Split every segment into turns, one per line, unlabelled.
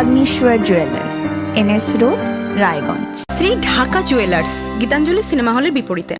Agnishwar jewellers NS road Raiganj
Shri Dhaka jewellers Gitanjali cinema হলের বিপরীতে।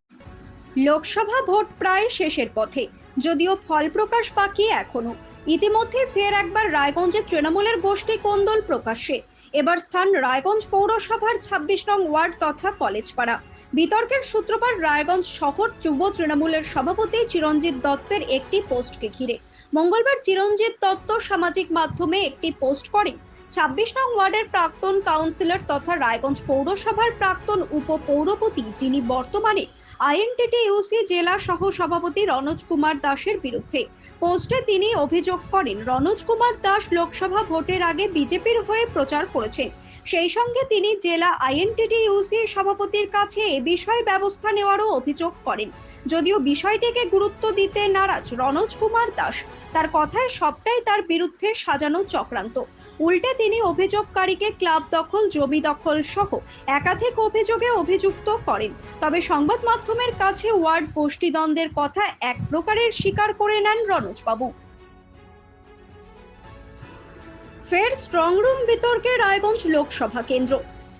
Lok Sabha vote প্রায় শেষের পথে যদিও ফল প্রকাশ বাকি এখনও। ইতিমধ্যে ফের একবার রায়গঞ্জে তৃণমূলের গোষ্ঠী কোন্দল প্রকাশ্যে। এবার স্থান রায়গঞ্জ পৌরসভার ছাব্বিশ নং ওয়ার্ড তথা কলেজপাড়া। বিতর্কের সূত্রপাত রায়গঞ্জ শহর যুব তৃণমূলের সভাপতি চিরঞ্জিত দত্তের একটি পোস্টকে ঘিরে। মঙ্গলবার চিরঞ্জিত দত্ত সামাজিক মাধ্যমে একটি পোস্ট করেন। ছাব্বিশ নং ওয়ার্ডের প্রাক্তন কাউন্সিলর তথা রায়গঞ্জ পৌরসভার প্রাক্তন উপপৌরপতি, যিনি বর্তমানে আইএনটিটি ইউসি জেলা সহ সভাপতি রনোজ কুমার দাসের বিরুদ্ধে পোস্টে তিনি অভিযোগ করেন, রনোজ কুমার দাস লোকসভা ভোটের আগে বিজেপির হয়ে প্রচার করেছেন। সেই সঙ্গে তিনি জেলা আইএনটিটি ইউসি সভাপতির কাছে এ বিষয়ে ব্যবস্থা নেওয়ারও অভিযোগ করেন। যদিও বিষয়টিকে গুরুত্ব দিতে নারাজ রনোজ কুমার দাস, তার কথায় সবটাই তার বিরুদ্ধে সাজানো চক্রান্ত। উল্টে তিনি অভিযোগকারীকে ক্লাব দখল, জমি দখল সহ একাধিক অভিযোগে অভিযুক্ত করেন। তবে সংবাদ মাধ্যমের কাছে ওয়ার্ড গোষ্ঠীদ্বন্দ্বের কথা এক প্রকারের স্বীকার করে নেন রনোজবাবু ফের স্ট্রংরুম বিতর্কে রায়গঞ্জ লোকসভা কেন্দ্র।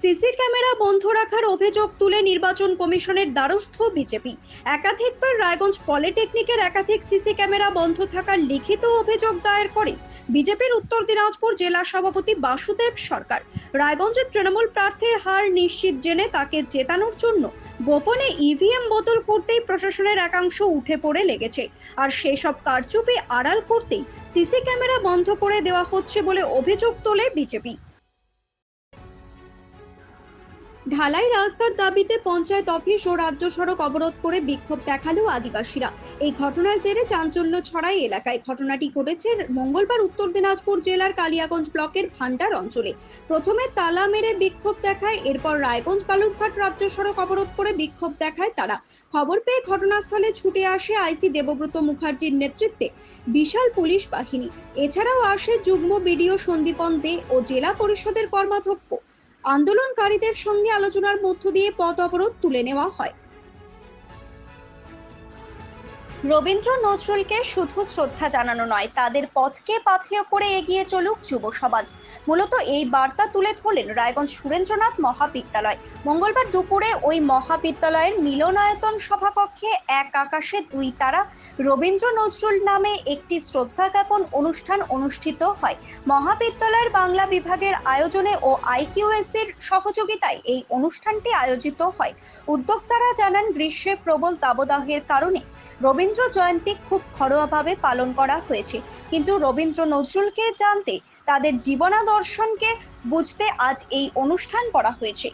সিসি ক্যামেরা বন্ধ রাখার অভিযোগ তুলে নির্বাচন কমিশনের দ্বারস্থ বিজেপি। একাধিকবার রায়গঞ্জ পলিটেকনিকের একাধিক সিসি ক্যামেরা বন্ধ থাকার লিখিত অভিযোগ দায়ের করে বিজেপির উত্তর দিনাজপুর জেলা সভাপতি বাসুদেব সরকার। রায়গঞ্জের তৃণমূল প্রার্থীর হার নিশ্চিত জেনে তাকে জেতানোর জন্য গোপনে ইভিএম বদল করতেই প্রশাসনের একাংশ উঠে পড়ে লেগেছে। আর সেসব কারচুপি আড়াল করতেই সিসি ক্যামেরা বন্ধ করে দেওয়া হচ্ছে বলে অভিযোগ তোলে বিজেপি। ঢালাই রাস্তার দাবিতে পঞ্চায়েত অফিস ও রাজ্য সড়ক অবরোধ করে বিক্ষোভ দেখাল আদিবাসীরা। এই ঘটনার জেরে চাঞ্চল্য ছড়ায় এলাকায়। ঘটনাটি ঘটেছে মঙ্গলবার উত্তর দিনাজপুর জেলার কালিয়াগঞ্জ ব্লকের ভান্ডার অঞ্চলে। প্রথমে তালা মেরে বিক্ষোভ দেখায়, এরপর রায়গঞ্জ বালুরঘাট রাজ্য সড়ক অবরোধ করে বিক্ষোভ দেখায় তারা। খবর পেয়ে ঘটনাস্থলে ছুটে আসে আইসি দেবব্রত মুখার্জির নেতৃত্বে বিশাল পুলিশ বাহিনী। এছাড়াও আসে যুগ্ম বিডিও সন্দীপন দে ও জেলা পরিষদের কর্মাধ্যক্ষ। আন্দোলনকারীদের সঙ্গে আলোচনার মধ্য দিয়ে পথ অবরোধ তুলে নেওয়া হয়। রবীন্দ্র নজরুলকে শুধু শ্রদ্ধা জানানো নয়, তাদের পথকে পাথেয় করে এগিয়ে চলুক যুব সমাজ। মূলত এই বার্তা তুলে ধরলেন রায়গঞ্জ সুরেন্দ্রনাথ মহাবিদ্যালয়। মঙ্গলবার দুপুরে ওই মহাবিদ্যালয়ের মিলনায়তন সভাকক্ষে এক আকাশে দুই তারা রবীন্দ্র নজরুল নামে একটি শ্রদ্ধা জ্ঞাপন অনুষ্ঠান অনুষ্ঠিত হয়। মহাবিদ্যালয়ের বাংলা বিভাগের আয়োজনে ও আইকিউএসির সহযোগিতায় এই অনুষ্ঠানটি আয়োজিত হয়। উদ্যোক্তারা জানান, গ্রীষ্মে প্রবল দাবদাহের কারণে রবীন্দ্র জয়ন্তী খুব ঘরোয়াভাবে পালন করা হয়েছে। কিন্তু রবীন্দ্র নজরুলকে জানতে, তাদের জীবনাদর্শনকে বুঝতে আজ এই অনুষ্ঠান করা হয়েছে।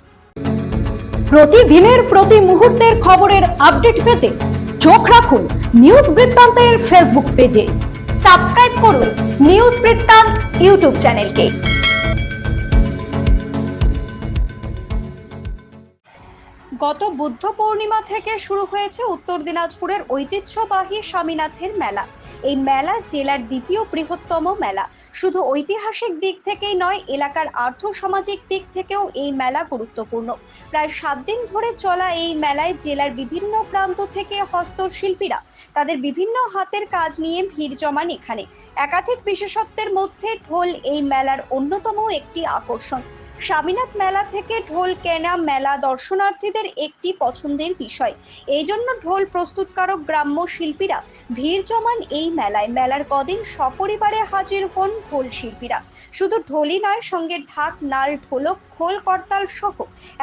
প্রতিদিনের প্রতি মুহূর্তের খবরের আপডেট পেতে চোখ রাখুন নিউজ বৃত্তান্তের ফেসবুক পেজে। সাবস্ক্রাইব করুন নিউজ বৃত্তান্ত ইউটিউব চ্যানেলকে।
গত বুদ্ধ পূর্ণিমা থেকে শুরু হয়েছে উত্তর দিনাজপুরের ঐতিহ্যবাহী স্বামীনাথের মেলা। এই মেলা জেলার দ্বিতীয় বৃহত্তম মেলা। শুধু ঐতিহাসিক দিক থেকেই নয়, এলাকার আর্থ সামাজিক দিক থেকেও এই মেলা গুরুত্বপূর্ণ। প্রায় সাত দিন ধরে চলা এই মেলায় জেলার বিভিন্ন প্রান্ত থেকে হস্তশিল্পীরা তাদের বিভিন্ন হাতের কাজ নিয়ে ভিড় জমান এখানে। একাধিক বিশেষত্বের মধ্যে ঢোল এই মেলার অন্যতম একটি আকর্ষণ। স্বামীনাথ মেলা থেকে ঢোল কেনা মেলা দর্শনার্থীদের একটি পছন্দের বিষয়। এই জন্য ঢোল প্রস্তুতকারক গ্রাম্য শিল্পীরা ভিড় জমান এই মেলায় মেলার কদিন সপরিবারে হাজির হন ঢোল শিল্পীরা। শুধু ঢোলই নয়, সঙ্গে ঢাক, নাল, ঢোলক, খোল, করতাল সহ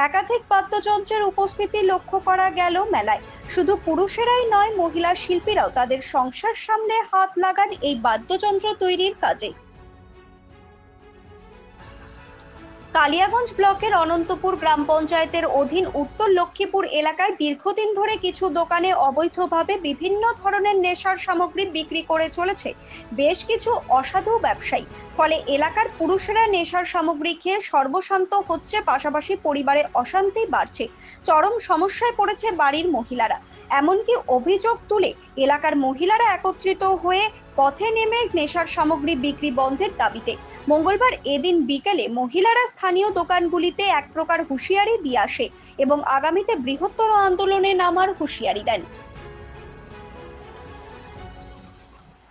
একাধিক বাদ্যযন্ত্রের উপস্থিতি লক্ষ্য করা গেল মেলায়। শুধু পুরুষেরাই নয়, মহিলা শিল্পীরাও তাদের সংসার সামনে হাত লাগান এই বাদ্যযন্ত্র তৈরির কাজে। কালিয়াগঞ্জ ব্লকের অনন্তপুর গ্রাম পঞ্চায়েতের অধীন উত্তর লক্ষ্মীপুর এলাকায় দীর্ঘদিন ধরে কিছু দোকানে অবৈধভাবে বিভিন্ন ধরনের নেশার সামগ্রী বিক্রি করে চলেছে বেশ কিছু অসাধু ব্যবসায়ী। ফলে এলাকার পুরুষেরা নেশার সামগ্রী খেয়ে সর্বশান্ত হচ্ছে, পাশাপাশি পরিবারে অশান্তি বাড়ছে, চরম সমস্যায় পড়েছে বাড়ির মহিলারা। এমনকি অভিযোগ তুলে এলাকার মহিলারা একত্রিত হয়ে পথে নেমে নেশার সামগ্রী বিক্রি বন্ধের দাবিতে। মঙ্গলবার এদিন বিকেলে মহিলারা স্থানীয় দোকানগুলিতে এক প্রকার হুঁশিয়ারি দিয়ে আসে এবং আগামীতে বৃহত্তর আন্দোলনে নামার হুঁশিয়ারি দেন।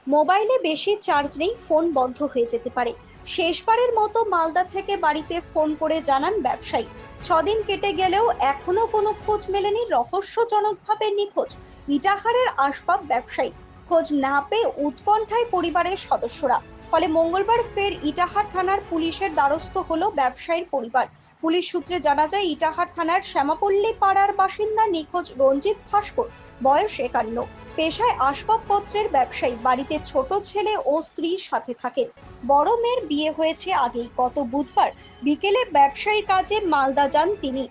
মোবাইলে বেশি চার্জ নেই, ফোন বন্ধ হয়ে যেতে পারে। শেষবারের মতো মালদা থেকে বাড়িতে ফোন করে জানান ব্যবসায়ী। ছদিন কেটে গেলেও এখনও কোনো খোঁজ মেলেনি, রহস্যজনকভাবে নিখোঁজ। ইটাহারের আসবাব ব্যবসায়ী। খোঁজ না পেয়ে উৎকণ্ঠায় পরিবারের সদস্যরা। ফলে মঙ্গলবার ফের ইটাহার থানার পুলিশের দ্বারস্থ হলো ব্যবসায়ীর পরিবার। পুলিশ সূত্রে জানা যায়, ইটাহার থানার শ্যামাপল্লী পাড়ার বাসিন্দা নিখোঁজ রঞ্জিত ভাস্কর, বয়স একান্ন। পেশায় আসবাবপত্রের ব্যবসায়ী, বাড়িতে ছোট ছেলে ও স্ত্রীর সাথে থাকেন বড় মেয়ের বিয়ে হয়েছে আগেই। গত বুধবার বিকেলে ব্যবসায়ীর কাজে মালদা যান তিনি।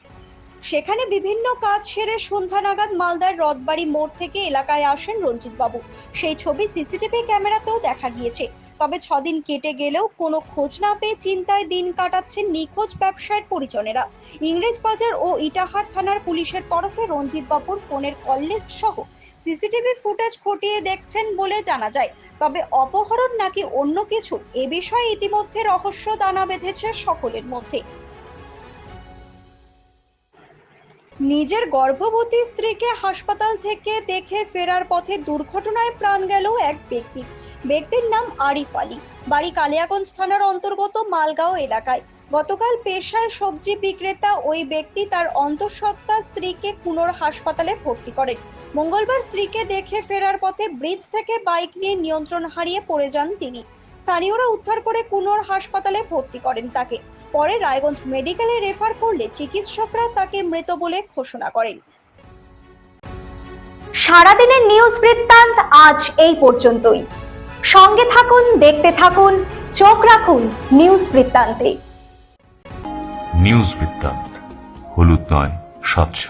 সেখানে বিভিন্ন কাজ সেরে সন্ধ্যা নাগাদ মালদার রথবাড়ি মোড় থেকে এলাকায় আসেন রঞ্জিত বাবু সেই ছবি সিসিটিভি ক্যামেরাতেও দেখা গিয়েছে। তবে ছদিন কেটে গেলেও কোনো খোঁজ না পেয়ে চিন্তায় দিন কাটাচ্ছেন নিখোঁজ ব্যবসায়ের পরিজনেরা। ইংরেজ বাজার ও ইটাহার থানার পুলিশের তরফে রঞ্জিত বাবুর ফোনের কল লিস্ট সহ সিসিটিভি ফুটেজ খতিয়ে দেখছেন বলে জানা যায়। তবে অপহরণ নাকি অন্য কিছু এ বিষয়ে ইতিমধ্যে রহস্য দানা বেঁধেছে সকলের মধ্যে। নিজের গর্ভবতী স্ত্রীকে হাসপাতাল থেকে দেখে ফেরার পথে দুর্ঘটনায় প্রাণ গেল এক ব্যক্তি। ব্যক্তির নাম আরিফ আলী। বাড়ি কালিয়াগঞ্জ থানার অন্তর্গত মালগাঁও এলাকায়। গতকাল পেশায় সবজি বিক্রেতা ওই ব্যক্তি তার অন্তঃসত্ত্বা স্ত্রীকে কুনোর হাসপাতালে ভর্তি করেন। মঙ্গলবার স্ত্রীকে দেখে ফেরার পথে ব্রিজ থেকে বাইক নিয়ে নিয়ন্ত্রণ হারিয়ে পড়ে যান তিনি। স্থানীয়রা উদ্ধার করে কুনোর হাসপাতালে ভর্তি করেন তাকে। পরে রায়গঞ্জ মেডিকেলে রেফার করলে চিকিৎসকরা তাকে মৃত বলে ঘোষণা করেন।
সারাদিনের নিউজ বৃত্তান্ত আজ এই পর্যন্তই। সঙ্গে থাকুন দেখতে থাকুন চোখ রাখুন নিউজ বৃত্তান্তে।
নিউজ বৃত্তান্ত হলুদ নয় স্বচ্ছ